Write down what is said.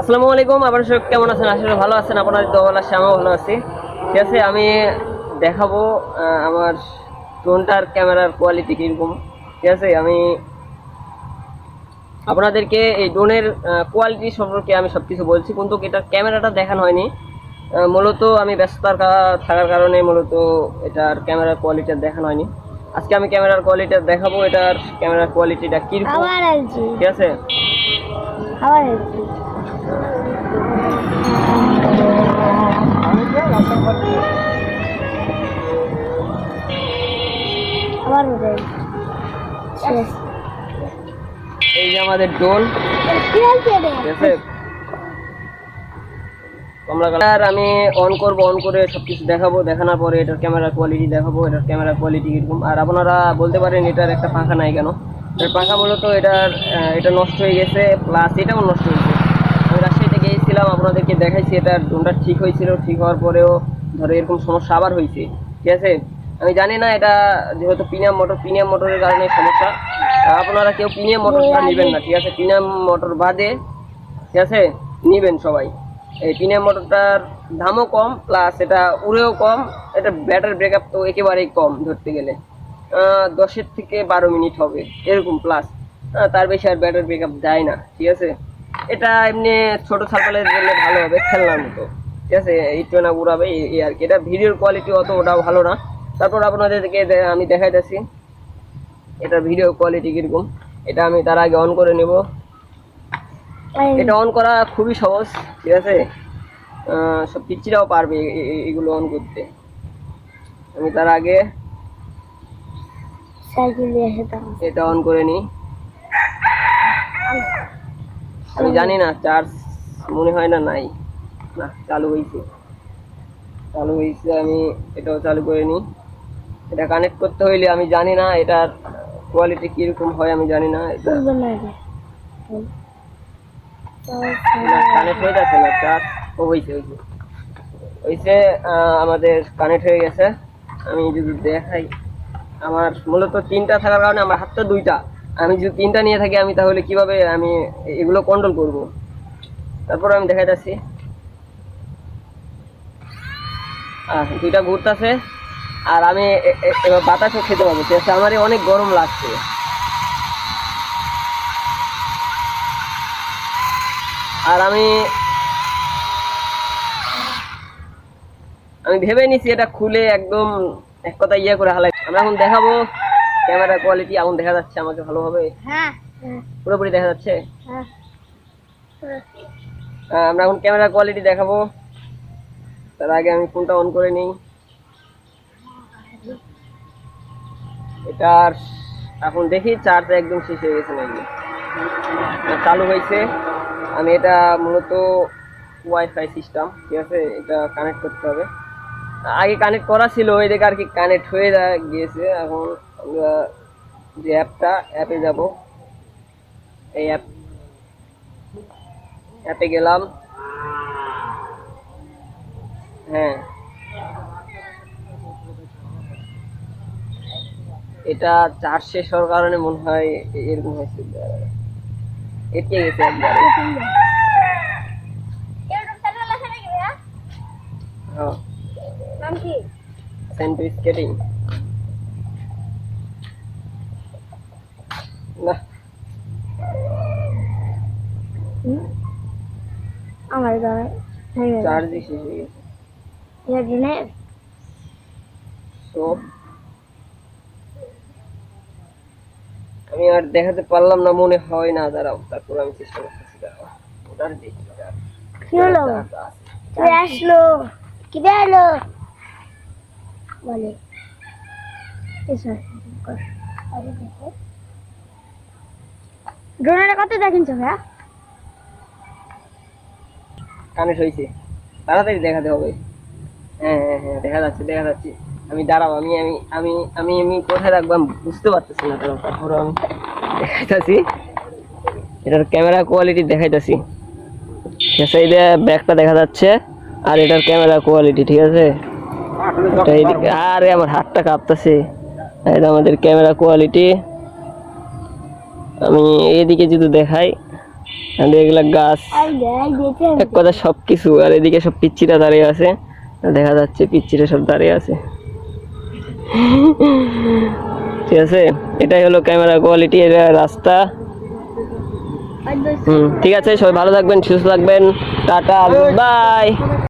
আসসালামু আলাইকুম আপনার সব কেমন আছেন? আসলে ভালো আছেন। আপনার দোয়াল আছে আমিও ভালো আছি। ঠিক আছে আমি দেখাবো আমার ড্রোনটার ক্যামেরার কোয়ালিটি কীরকম। ঠিক আছে আমি আপনাদেরকে এই ড্রোনের কোয়ালিটি সম্পর্কে আমি সব কিছু বলছি কিন্তু এটার ক্যামেরাটা দেখানো হয়নি। মূলত আমি ব্যস্ততার থাকার কারণে মূলত এটার ক্যামেরার কোয়ালিটি দেখানো হয়নি। আজকে আমি ক্যামেরার কোয়ালিটি দেখাবো এটার ক্যামেরার কোয়ালিটিটা কীরকম। ঠিক আছে? আবার আবার এই যে আমাদের রে কমলা কালার। আমি অন করব অন করে সব কিছু দেখাবো। দেখানোর পরে এটার ক্যামেরার কোয়ালিটি দেখাবো এটার ক্যামেরার কোয়ালিটি কীরকম। আর আপনারা বলতে পারেন এটার একটা পাখা নাই কেন? পাখা মূলত এটার এটা নষ্ট হয়ে গেছে প্লাস এটাও নষ্ট হয়েছে। আমি রাজশাহীতে গিয়েছিলাম আপনাদেরকে দেখাইছি এটার ড্রোনটা ঠিক হয়েছিল ঠিক হওয়ার পরেও ধরো এরকম সমস্যা আবার হয়েছে। ঠিক আছে? আমি জানি না এটা যেহেতু প্রিমিয়াম মোটর প্রিমিয়াম মোটরের কারণে সমস্যা। আপনারা কেউ প্রিমিয়াম মোটরটা নেবেন না ঠিক আছে? প্রিমিয়াম মোটর বাদে ঠিক আছে? নিবেন সবাই। এই প্রিমিয়াম মোটরটার দামও কম প্লাস এটা উড়েও কম এটা ব্যাটারি ব্রেকআপ তো একেবারেই কম ধরতে গেলে। দশের থেকে বারো মিনিট হবে এরকম প্লাস তার বেশি আর ব্যাটারি আপ দেয় না ঠিক আছে? এটা এমনি ছোট ছাগলের জন্য ভালো হবে খেলনার মতো ঠিক আছে? একটু না উড়াবে এই- আর কি। এটা ভিডিওর কোয়ালিটি অত ওটাও ভালো না। তারপর আপনাদেরকে আমি দেখাইতেছি। এটা ভিডিও কোয়ালিটি কীরকম এটা আমি তার আগে অন করে নেব। এটা অন করা খুবই সহজ ঠিক আছে? আহ, সব পিচ্ছিরাও পারবে এগুলো অন করতে। আমি তার আগে সাইকেল নিয়ে এসে দাও। এটা অন করে নিই আমি জানি না চার্জ মনে হয় না নাই। না চালু হয়েছে চালু হয়েছে আমি এটাও চালু করে নিই এটা কানেক্ট করতে হইলে আমি জানি না এটার কোয়ালিটি কীরকম হয় আমি জানি না। এটা না কানেক্ট হয়ে যাচ্ছে না চার্জ ও হয়েছে হয়েছে হয়েছে আমাদের কানেক্ট হয়ে গেছে। আমি যদি দেখাই। আমার মূলত তিনটা থাকার কারণে আমার হাতটা দুইটা। আমি যদি তিনটা নিয়ে থাকি, আমি তাহলে কীভাবে আমি এগুলো কন্ট্রোল করব? তারপর আমি দেখা যাচ্ছি দুইটা ঘুরতেছে আর আমি বাতাসও খেতে পাবো। আমারই অনেক গরম লাগছে। আর আমি আমি ভেবে নিছি এটা খুলে একদম এক কথা ইয়ে করে হালাই আমরা এখন দেখাবো ক্যামেরা কোয়ালিটি এখন দেখা যাচ্ছে আমাকে ভালোভাবে। হ্যাঁ। পুরোপুরি দেখা যাচ্ছে। হ্যাঁ। আমরা এখন ক্যামেরা কোয়ালিটি দেখাবো। তার আগে আমি ফোনটা অন করে নিই। এটার এখন দেখি চার্জ একদম শেষ হয়ে গেছে নাকি? চালু হয়েছে। আমি এটা মূলত ওয়াইফাই সিস্টেম ঠিক আছে? এটা কানেক্ট করতে হবে। আগে কানেক্ট করা ছিল ওই দেখে আর কি কানেক্ট হয়ে গিয়েছে। এখন আমরা যে অ্যাপটা অ্যাপে যাব। এই অ্যাপ অ্যাপে গেলাম। হ্যাঁ। এটা চার্জ শেষ হওয়ার কারণে মনে হয় এরকম হয়েছে। এটকে গেছে একবার। হ্যাঁ। নাম কি স্যান্ডউইচ স্কেটিং না আমার গায়ে হয়ে গেল চার্জই শেষ হয়ে গেছে এর জন্য তো আমি আর দেখাতে পারলাম না মনে হয় না দাঁড়াও তারপর আমি চেষ্টা করতেছি দাঁড়াও। ওটার দেখি দাঁড়াও। কি হলো? চার্জ আছে। তুই আসলো। কি এলো? বলে। ড্রোনটা কত দেখেন ভাইয়া? কানেক্ট হয়েছে তাড়াতাড়ি দেখাতে হবে। হ্যাঁ হ্যাঁ হ্যাঁ দেখা যাচ্ছে দেখা যাচ্ছে। আমি দাঁড়াও, আমি আমি আমি আমি আমি কোথায় রাখব আমি বুঝতে পারতেছি না তারপর আমি দেখাইতেছি। এটার ক্যামেরা কোয়ালিটি দেখাইতেছি। ঠিক আছে যে ব্যাগটা দেখা যাচ্ছে, আর এটার ক্যামেরা কোয়ালিটি, ঠিক আছে? এটা আরে আমার হাতটা কাঁপতেছে। এটা আমাদের ক্যামেরা কোয়ালিটি আমি এদিকে যদি দেখাই এগুলা গাছ, এক কথা সব কিছু আর এদিকে সব পিচ্চিরা দাঁড়িয়ে আছে। দেখা যাচ্ছে পিচ্চিরা সব দাঁড়িয়ে আছে। ঠিক আছে? এটাই হলো ক্যামেরা কোয়ালিটি এটা রাস্তা। হুম, ঠিক আছে, সবাই ভালো থাকবেন, সুস্থ থাকবেন। Tata bye